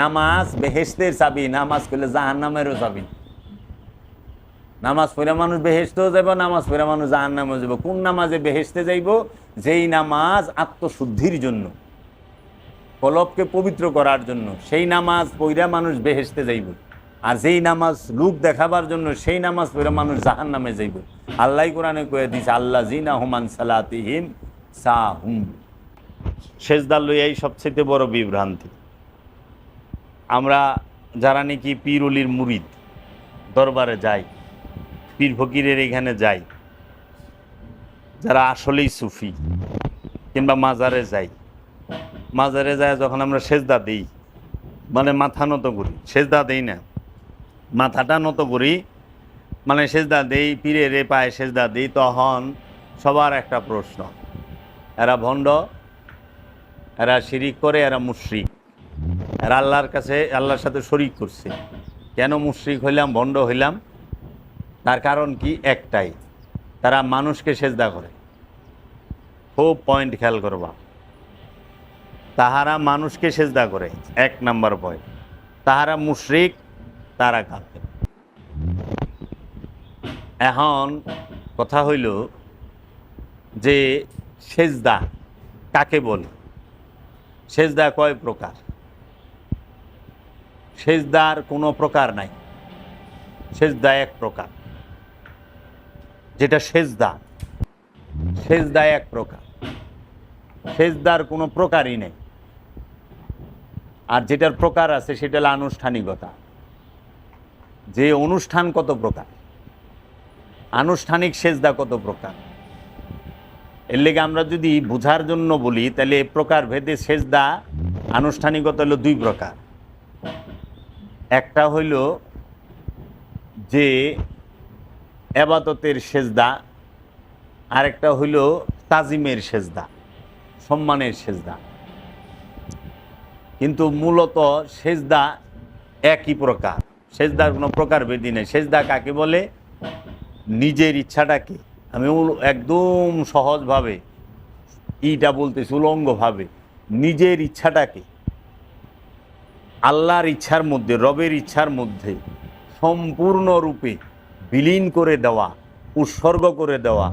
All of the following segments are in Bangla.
নামাজ বেহেস্তের চাবি, নামাজ করলে জাহান নামেরও চাবি। নামাজ পড়ে মানুষ বেহেস্তেও যাব নামাজ পড়ে মানুষ জাহান নামেও যাব কোন নামাজে বেহেস্তে যাইব? যেই নামাজ আত্মশুদ্ধির জন্য, কলবকে পবিত্র করার জন্য, সেই নামাজ পইরা মানুষ বেহেস্তে যাইব। আর যেই নামাজ লুক দেখাবার জন্য, সেই নামাজ পড়ে মানুষ জাহান নামে যাইব। আল্লাহ কোরআনে কয়ে দিছে আল্লাহ জিনা হুমান সালাতিহিম সা হুম সেজদার লইয়াই সবচেয়ে বড় বিভ্রান্তি। আমরা যারা নাকি পীরুলির মুরিদ, দরবারে যাই, পীর ফকিরের এখানে যাই, যারা আসলেই সুফি কিংবা মাজারে যাই, মাজারে যায় যখন আমরা সেজদা দিই মানে মাথা নত করি, সেজদা দেই না, মাথাটা নত করি মানে সেজদা দেই, পীরের এ পায়ে সেজদা দিই, তখন সবার একটা প্রশ্ন, এরা ভণ্ড, এরা শিরিক করে, এরা মুশ্রিক। এরা আল্লাহর কাছে, আল্লাহর সাথে শরিক করছে। কেন মুশ্রিক হইলাম, ভণ্ড হইলাম? তার কারণ কি? একটাই, তারা মানুষকে সেজদা করে। খুব পয়েন্ট খেয়াল করবা তাহারা মানুষকে সেজদা করে, এক নাম্বার পয়েন্ট তাহারা মুশরিক, তারা কাঁদে এখন কথা হইল যে সেজদা কাকে বলে? সেজদা কয় প্রকার? সেজদার কোনো প্রকার নাই। সেজদা এক প্রকার। যেটা সেজদা সেজদা এক প্রকার। সেজদার কোনো প্রকারই নেই। আর যেটার প্রকার আছে সেটা হলো আনুষ্ঠানিকতা। যে অনুষ্ঠান কত প্রকার? আনুষ্ঠানিক সেজদা কত প্রকার? এর লেগে আমরা যদি বোঝার জন্য বলি, তাহলে প্রকার ভেদে সেজদা, আনুষ্ঠানিকতা হলো দুই প্রকার। একটা হইল যে এবাদতের সেজদা, আরেকটা হইল তাজিমের সেজদা, সম্মানের সেজদা। কিন্তু মূলত সেজদা একই প্রকার। সেজদার কোনো প্রকার বেদি নেই। সেজদা কাকে বলে? নিজের ইচ্ছাটাকে। আমি একদম সহজভাবে, ইটা বলতেছি উলঙ্গভাবে, নিজের ইচ্ছাটাকে আল্লাহর ইচ্ছার মধ্যে, রবের ইচ্ছার মধ্যে সম্পূর্ণরূপে বিলীন করে দেওয়া, উৎসর্গ করে দেওয়া,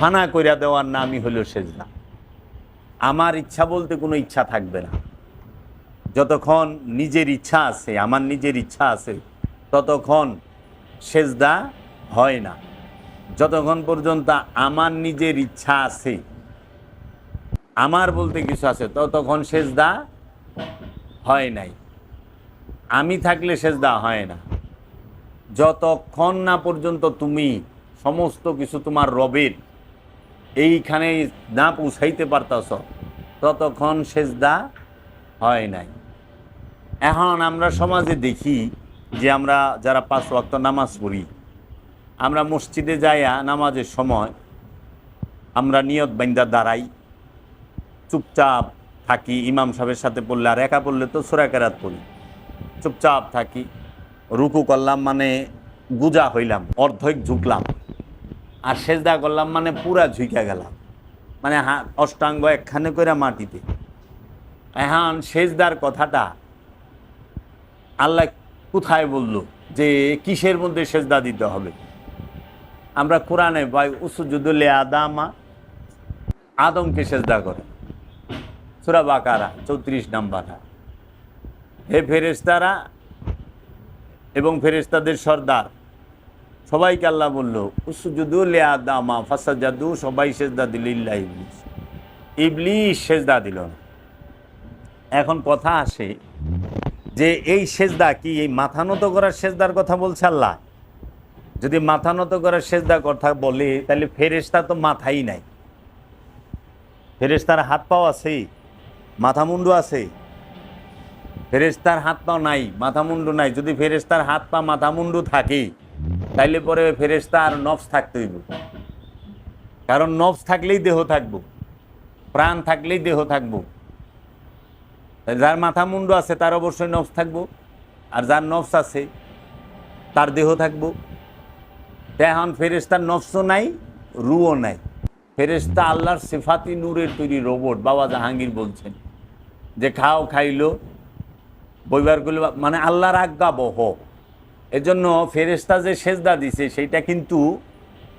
হানা কইরা দেওয়ার নামই হলো সেজদা। আমার ইচ্ছা বলতে কোনো ইচ্ছা থাকবে না। যতক্ষণ নিজের ইচ্ছা আছে, আমার নিজের ইচ্ছা আছে, ততক্ষণ সেজদা হয় না। যতক্ষণ পর্যন্ত আমার নিজের ইচ্ছা আছে, আমার বলতে কিছু আছে, ততক্ষণ সেজদা হয় নাই। আমি থাকলে সেজদা হয় না। যতক্ষণ না পর্যন্ত তুমি সমস্ত কিছু তোমার রবের এইখানে না পৌঁছাইতে পারতাছ, ততক্ষণ সেজদা হয় নাই। এখন আমরা সমাজে দেখি যে আমরা যারা পাঁচ ওয়াক্ত নামাজ পড়ি, আমরা মসজিদে যাইয়া নামাজের সময় আমরা নিয়ত বাইন্দা দাঁড়াই, চুপচাপ থাকি, ইমাম সাহেবের সাথে পড়লে আর একা পড়লে তো সোরাকেরাত পড়ি। চুপচাপ থাকি। রুকু করলাম মানে গুজা হইলাম, অর্ধেক ঝুঁকলাম। আর সেজদা করলাম মানে পুরা ঝুঁকে গেলাম। মানে হাত অষ্টাঙ্গ একখানে করে মাটিতে। এখন সেজদার কথাটা আল্লাহ কোথায় বলল যে কিসের মধ্যে সেজদা দিতে হবে? আমরা কোরআনে ভাই উসুজুদুল্লে আদামা আদমকে সেজদা করে। সুরা বাকারা, চৌত্রিশ নাম্বার হে ফেরেস্তারা এবং ফেরেস্তাদের সর্দার, সবাইকে আল্লাহ বলল উসুজুদুল্লে আদামা ফাসাজাদু সবাই সেজদা দিল ইল্লা ইবলিস। ইবলিস সেজদা দিল এখন কথা আসে যে এই সেজদা কি, এই মাথা নত করার সেজদার কথা বলছে আল্লাহ? যদি মাথা নত করার সেজদা কথা বলে, তাহলে ফেরেস্তা তো মাথাই নাই। ফেরেস্তার হাত পাও আছে মাথা মুন্ডু আছে। ফেরেস্তার হাত পাও নাই মাথা মুন্ডু নাই। যদি ফেরেস্তার হাত পা মাথা মুন্ডু থাকে, তাইলে পরে ফেরেস্তা আর নফস থাকতে হইব। কারণ নফস থাকলেই দেহ থাকব, প্রাণ থাকলেই দেহ থাকব। যার মাথা মুন্ডু আছে, তার অবশ্যই নফস থাকব। আর যার নফস আছে, তার দেহ থাকব। এখন ফেরেস্তার নফসও নাই, রুও নাই। ফেরেস্তা আল্লাহর সিফাতি নূরের তৈরি রোবট, বাবা জাহাঙ্গীর বলছেন, যে খাও, খাইলো বইবার করলে মানে আল্লাহর আজ্ঞা বহ এজন্য জন্য ফেরেস্তা যে সেজদা দিছে, সেইটা কিন্তু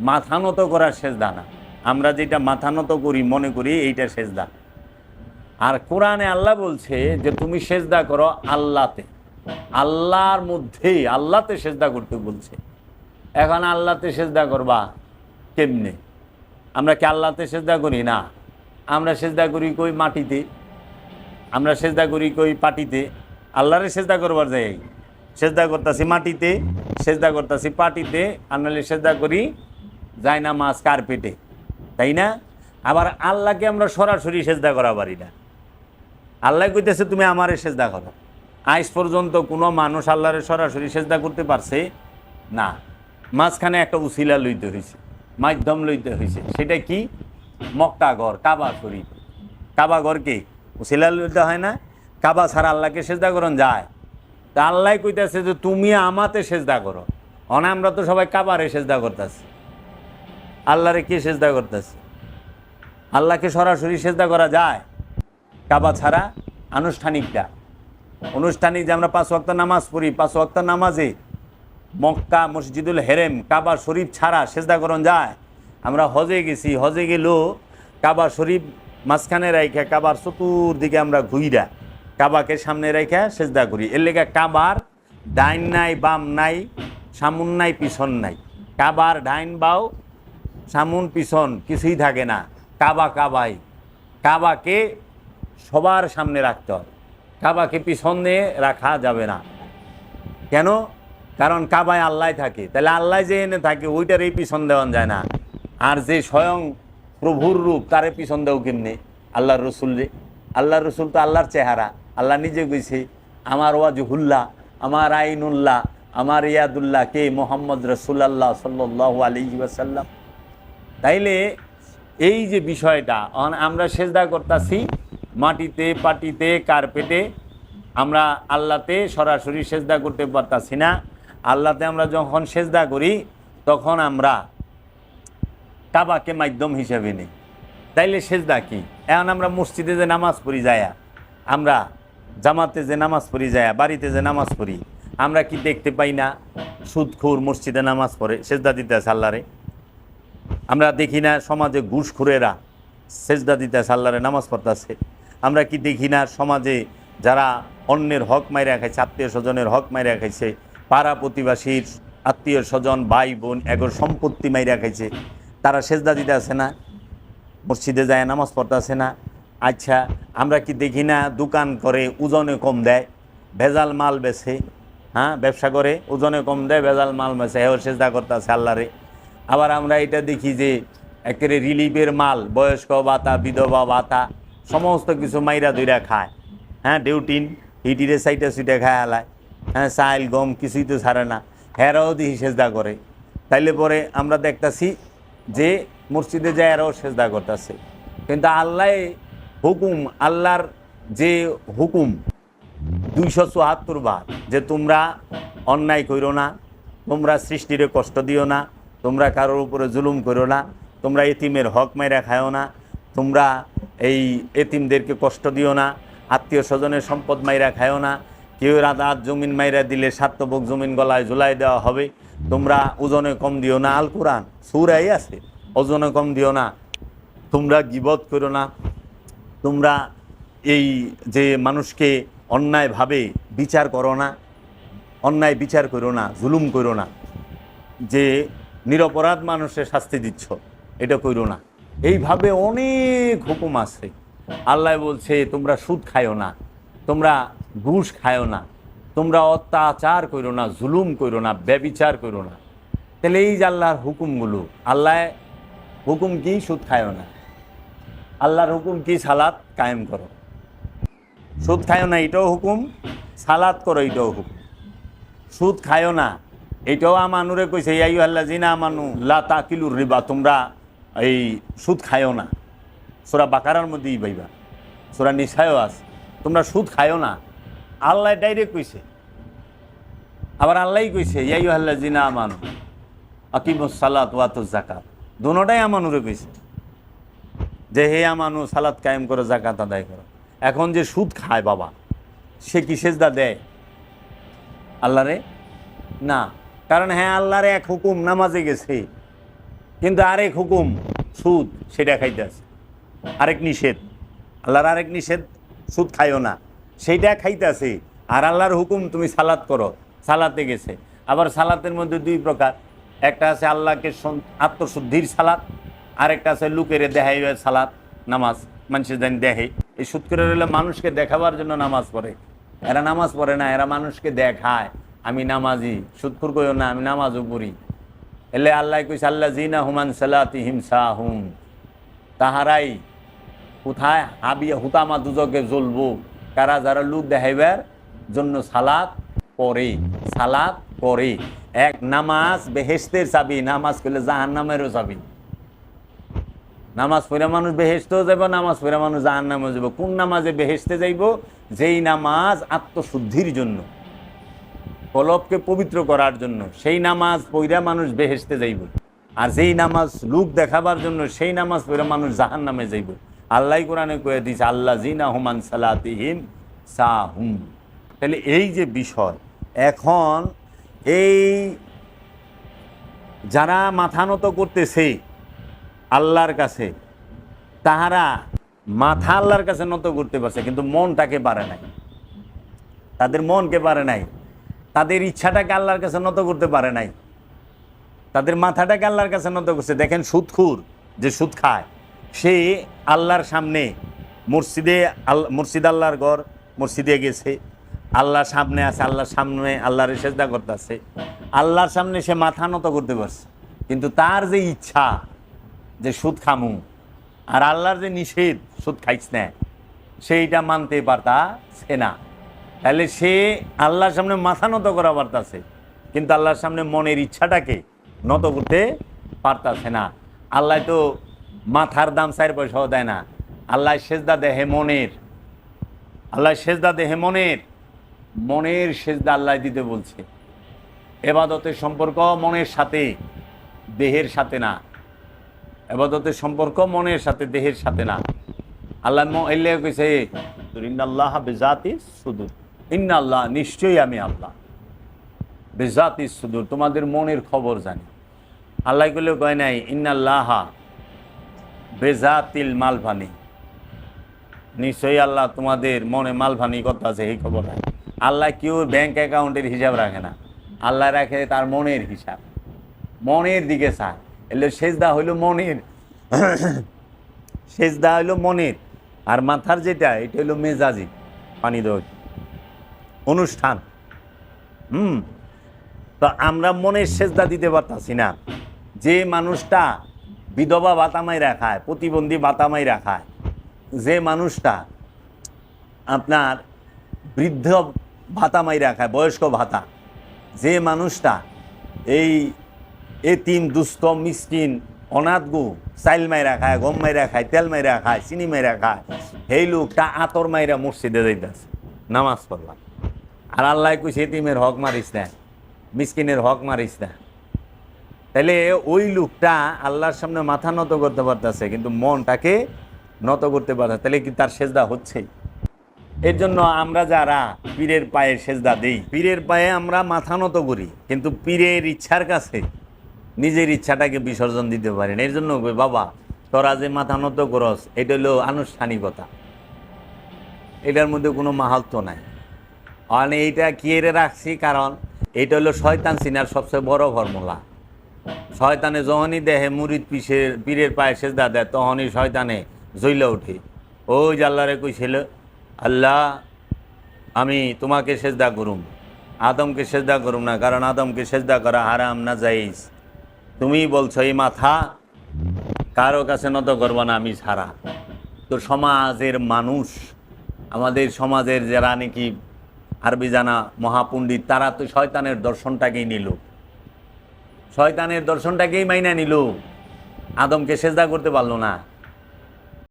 মাথা নত করার সেজদা না। আমরা যেটা মাথা নত করি, মনে করি, এইটা সেজদা। আর কোরআনে আল্লাহ বলছে যে, তুমি সেজদা করো আল্লাহতে। আল্লাহর মধ্যেই আল্লাহতে সেজদা করতে বলছে। এখন আল্লাহতে সেজদা করবা কেমনে? আমরা কি আল্লাহতে সেজদা করি? না। আমরা সেজদা করি কই মাটিতে? আমরা সেজদা করি কই পাটিতে? আল্লাহরে সেজদা করবার যাই সেজদা করতেছি মাটিতে, সেজদা করতেছি পাটিতে, আর নাহলে সেজদা করি যাই না মাছ কার্পেটে। তাই না? আবার আল্লাহকে আমরা সরাসরি সেজদা করা পারি না। আল্লাহ কইতেছে, তুমি আমারে সেজদা করো। আজ পর্যন্ত কোনো মানুষ আল্লাহরে সরাসরি সেজদা করতে পারছে না। মাঝখানে একটা উসিলা লইতে হয়েছে মাধ্যম লইতে হয়েছে সেটা কি? মক্কাগর কাবা শরীফ। কাবাগর কি? উসিলা লইতে হয় না? কাবা ছাড়া আল্লাহকে সেজদা করন যায়। তা আল্লাহ কইতেছে যে, তুমি আমাতে সেজদা করো। অনা আমরা তো সবাই কাবারে সেজদা করতেছি। আল্লাহরে কে সেজদা করতেছে? আল্লাহকে সরাসরি সেজদা করা যায়? কাবা ছাড়া আনুষ্ঠানিকটা। অনুষ্ঠানিক যে আমরা পাঁচ ওয়াক্ত নামাজ পড়ি, পাঁচ ওয়াক্ত নামাজে মক্কা মসজিদুল হেরেম, কাবা শরীফ ছাড়া সেজদা করণ যায়। আমরা হজে গেছি, হজে গেলেও কাবা শরীফ মাঝখানে রাইখা কাবার চতুর্দিকে আমরা ঘুইরা কাবাকে সামনে রেখে সেজদা করি। এর লেগে কাবার ডাইন নাই, বাম নাই, সামুন নাই, পিছন নাই। কাবার ডাইন বাও, সামুন পিছন কিছুই থাকে না। কাবা কাবাই। কাবাকে সবার সামনে রাখতে হয়। কাবাকে পিছনে রাখা যাবে না। কেন? কারণ কাবায় আল্লাহ থাকে। তাহলে আল্লাহ যে এনে থাকে ওইটার এই পিছন দেওয়া যায় না। আর যে স্বয়ং প্রভুর রূপ, তারে পিছন দেও কেমনে? আল্লাহর রসুল রে। আল্লাহর রসুল তো আল্লাহর চেহারা। আল্লাহ নিজে কইছে, আমার ওয়াজহুল্লাহ, আমার আইনুল্লাহ, আমার ইয়াদুল্লাহ কে মোহাম্মদ রসুল্লাহ সাল্লাহ আলী ওয়াসাল্লাম? তাইলে এই যে বিষয়টা আমরা সেজদা করতেছি, মাটিতে, পাটিতে, কার্পেটে, আমরা আল্লাহতে সরাসরি সেজদা করতে পারতাছি না। আল্লাহতে আমরা যখন সেজদা করি, তখন আমরা কাবাকে মাধ্যম হিসেবে নিই। তাইলে সেজদা কি? এখন আমরা মসজিদে যে নামাজ পড়ি যায়া, আমরা জামাতে যে নামাজ পড়ি যায়া, বাড়িতে যে নামাজ পড়ি, আমরা কি দেখতে পাই না? সুদখুর মসজিদে নামাজ পড়ে, সেজদা দিতে আছে আল্লাহরে। আমরা দেখি না সমাজে ঘুষখুরেরা সেজদা দিতে সাল্লারে নামাজ পড়তেছে আমরা কি দেখি না সমাজে যারা অন্যের হক মাইরা খাইছে, আত্মীয় স্বজনের হক মাইরা খাইছে পাড়া প্রতিবাসীর আত্মীয় স্বজন, ভাই বোন, এগোর সম্পত্তি মাইরা খাইছে। তারা সেজদা দিতে আছে না, মসজিদে যায়, নামাজ পড়তেছে না। আচ্ছা আমরা কি দেখি না দোকান করে ওজনে কম দেয়, ভেজাল মাল বেছে হ্যাঁ ব্যবসা করে, ওজনে কম দেয়, ভেজাল মাল বেছে, এও সেজদা করতেছে আল্লাহরে। আবার আমরা এটা দেখি যে একেবারে রিলিফের মাল, বয়স্ক ভাতা, বিধবা ভাতা, সমস্ত কিছু মাইরা দইরা খায়। হ্যাঁ ডিউটিন, হিটিরে সাইটা সুইটা খায় আলায়। হ্যাঁ চাইল, গম কিছুই তো ছাড়ে না। হেরাও দিহি সেজদা করে। তাইলে পরে আমরা দেখতাছি যে মসজিদে যায় এরাও সেজদা করতেছে। কিন্তু আল্লাহ হুকুম, আল্লাহর যে হুকুম দুইশো চুয়াত্তর বার যে তোমরা অন্যায় করো না, তোমরা সৃষ্টিরে কষ্ট দিও না, তোমরা কারোর উপরে জুলুম করো না, তোমরা এতিমের হক মাইরা খায়ও না, তোমরা এই এতিমদেরকে কষ্ট দিও না, আত্মীয় স্বজনের সম্পদ মাইরা খায়ও না কেউ রাত জমিন মাইরা দিলে সাতবক জমিন গলায় ঝুলাই দেওয়া হবে। তোমরা ওজনে কম দিও না। আল কোরআন সুরাই আছে। ওজনে কম দিও না। তোমরা গিবত করো না। তোমরা এই যে মানুষকে অন্যায়ভাবে বিচার করো না, অন্যায় বিচার করো না, জুলুম করো না, যে নিরপরাধ মানুষের শাস্তি দিচ্ছ, এটা করো না। এইভাবে অনেক হুকুম আছে। আল্লাহ বলছে, তোমরা সুদ খায়ও না। তোমরা ঘুষ খায়ও না। তোমরা অত্যাচার করো না, জুলুম করো না, ব্যবিচার করো না। তাহলে এই যে আল্লাহর হুকুমগুলো, আল্লাহ হুকুম কি সুদ খায়ও না? আল্লাহর হুকুম কি সালাত কায়েম করো? সুদ খায়ও না, এটাও হুকুম। সালাত করো, এটাও হুকুম। সুদ খায়ও না, এটাও আমানুরে কইছে ইয়াই আল্লাহ জিনা আমানু লা তাকিলুর রিবা তোমরা এই সুদ খায়ও না। সোরা বাকারার মধ্যেই পাইবা। সোরা নিশায়ও আছে। তোমরা সুদ খায়ও না। আল্লাহ ডাইরেক্ট কইছে। আবার আল্লাহই কইছে ইয়াই আল্লাহ জিনা আমানু আকিমুস সালাত ওয়াতু জাকাত দুটাই আমানুরে কইছে। যে হে আমানু, সালাত কায়েম করো জাকাত আদায় করো। এখন যে সুদ খায় বাবা, সে কি সেজদা দেয়? আল্লাহরে? না। কারণ হ্যাঁ আল্লাহর এক হুকুম, নামাজে গেছে। কিন্তু আরেক হুকুম, সুদ, সেটা খাইতেছে আরেক নিষেধ। আল্লাহর আরেক নিষেধ, সুদ খাইও না। সেইটা খাইতেছে। আর আল্লাহর হুকুম, তুমি সালাত করো। সালাতে গেছে। আবার সালাতের মধ্যে দুই প্রকার। একটা আছে আল্লাহকে আত্মশুদ্ধির সালাত, আরেকটা আছে লুকের দেহাই সালাত, নামাজ, মানুষের জানি দেহে। এই সুদ করে রইলে মানুষকে দেখাবার জন্য নামাজ পড়ে। এরা নামাজ পড়ে না, এরা মানুষকে দেখায়। আমি নামাজি সুৎকুর কইও না, আমি নামাজও পড়ি। এলে আল্লাহ কইছে আল্লাহ জিনা হুমান সালাতি হিমসা হুম তাহারাই কোথায় হাবিয়া, হুতামা দুজকে জ্বলবো। কারা যারা লোক দেখাইবার জন্য সালাত পড়ে সালাত পড়ে। এক নামাজ বেহেস্তের চাবি, নামাজ করলে জাহান নামেরও চাবি। নামাজ পড়ে মানুষ বেহেস্তেও যাব নামাজ পড়ে মানুষ জাহান নামে যাব কোন নামাজে বেহেস্তে যাইব? যেই নামাজ আত্মশুদ্ধির জন্য, কলবকে পবিত্র করার জন্য, সেই নামাজ পইরা মানুষ বেহেস্তে যাইব। আর যেই নামাজ লুক দেখাবার জন্য, সেই নামাজ পইরা মানুষ জাহান নামে যাইব। আল্লাহ কোরআনে কয়ে দিয়েছে আল্লাহ জিনা হুমান সালাতিহিম সাহুম। তাহলে এই যে বিষয়, এখন এই যারা মাথা নত করতেছে আল্লাহর কাছে, তাহারা মাথা আল্লাহর কাছে নত করতে পারছে, কিন্তু মনটাকে পারে নাই। তাদের মনকে পারে নাই। তাদের ইচ্ছাটাকে আল্লাহর কাছে নত করতে পারে নাই। তাদের মাথাটাকে আল্লাহর কাছে নত করছে। দেখেন সুদখুর যে সুদ খায়। সে আল্লাহর সামনে মসজিদে আল মসজিদ আল্লাহর ঘর মসজিদে গেছে। আল্লাহর সামনে আছে, আল্লাহর সামনে আল্লাহর সেজদা করতেছে। আল্লাহর সামনে সে মাথা নত করতে পারছে। কিন্তু তার যে ইচ্ছা, যে সুদ খামু, আর আল্লাহর যে নিষেধ, সুদ খাইছ না, সেইটা মানতে পারতাছে না। তাহলে সে আল্লাহর সামনে মাথা নত করা পারতাছে, কিন্তু আল্লাহর সামনে মনের ইচ্ছাটাকে নত করতে পারতাছে না। আল্লাহ তো মাথার দাম চার পয়সাও দেয় না। আল্লাহ সেজদা দেহে মনের। আল্লাহ সেজদা দেহে মনের। মনের সেজদা আল্লাহ দিতে বলছে। এবাদতের সম্পর্ক মনের সাথে, দেহের সাথে না। এবাদতের সম্পর্ক মনের সাথে, দেহের সাথে না। আল্লাহ এলে কইছে ইন্নাল্লাহ বেজাতি সুদূর। ইন্নাল্লাহ, নিশ্চয়ই আমি আল্লাহ। বেজাতি সুদূর, তোমাদের মনের খবর জানি। আল্লাহগুলো কয় নাই? ইন্নাল্লাহ বেজাতিল মালভানি। নিশ্চয়ই আল্লাহ তোমাদের মনে মালভানি কথা আছে, এই খবর আল্লাহ কেউ ব্যাংক অ্যাকাউন্টের হিসাব রাখে না। আল্লাহ রাখে তার মনের হিসাব। মনের দিকে চায়। এলে সেজদা হইল মনের। সেজদা হইল মনের। আর মাথার যেটা, এটা হইল মেজাজি। পানি দেওয়া অনুষ্ঠান। হুম। তো আমরা মনের সেজদা দিতে পারতাছি না। যে মানুষটা বিধবা বাতামাই রাখায় প্রতিবন্ধী বাতামাই রাখায় যে মানুষটা আপনার বৃদ্ধ ভাতা মাইরা খায়, বয়স্ক ভাতা, যে মানুষটা এই এতিম, দুস্থ, মিসকিন অনাথ গু চাইল মাইরা খায়, গম মাইরা খায়, তেল মাইরা খায়, চিনি মাইরা খায়, সেই লোকটা আতর মাইরা মসজিদে যাইতেছে, নামাজ পড়লাম আর আল্লাহ কইছে, এতিমের হক মারিস না, মিসকিনের হক মারিস না। তাহলে ওই লোকটা আল্লাহর সামনে মাথা নত করতে পারতেছে, কিন্তু মনটাকে নত করতে পারছে তাহলে কি তার সেজদা হচ্ছেই? এর জন্য আমরা যারা পীরের পায়ে সেজদা দেই, পীরের পায়ে আমরা মাথা নত করি, কিন্তু পীরের ইচ্ছার কাছে নিজের ইচ্ছাটাকে বিসর্জন দিতে পারেন এর জন্য বাবা, তোরা যে মাথা নত করস, এটা হলো আনুষ্ঠানিকতা। এটার মধ্যে কোনো মাহাত্ম নাই। আর এইটা কি এরে রাখছি? কারণ এটা হলো শয়তান সিনার সবচেয়ে বড় ফর্মুলা। শয়তানে যখনই দেহে মুরিদ পিসের, পীরের পায়ে সেজদা দেয়, তখনই শয়তানে জইলা উঠে ওই যে আল্লাহরে কইছিল, আল্লাহ, আমি তোমাকে সেজদা করুম, আদমকে সেজদা করুম না, কারণ আদমকে সেজদা করা হারাম না যাইস তুমি বলছো, এই মাথা কারও কাছে নত করব না, আমি ছাড়া। তো সমাজের মানুষ, আমাদের সমাজের যারা নাকি আরবি জানা মহাপণ্ডিত, তারা তো শয়তানের দর্শনটাকেই নিল। শয়তানের দর্শনটাকেই মাইনা নিল আদমকে সেজদা করতে পারল না।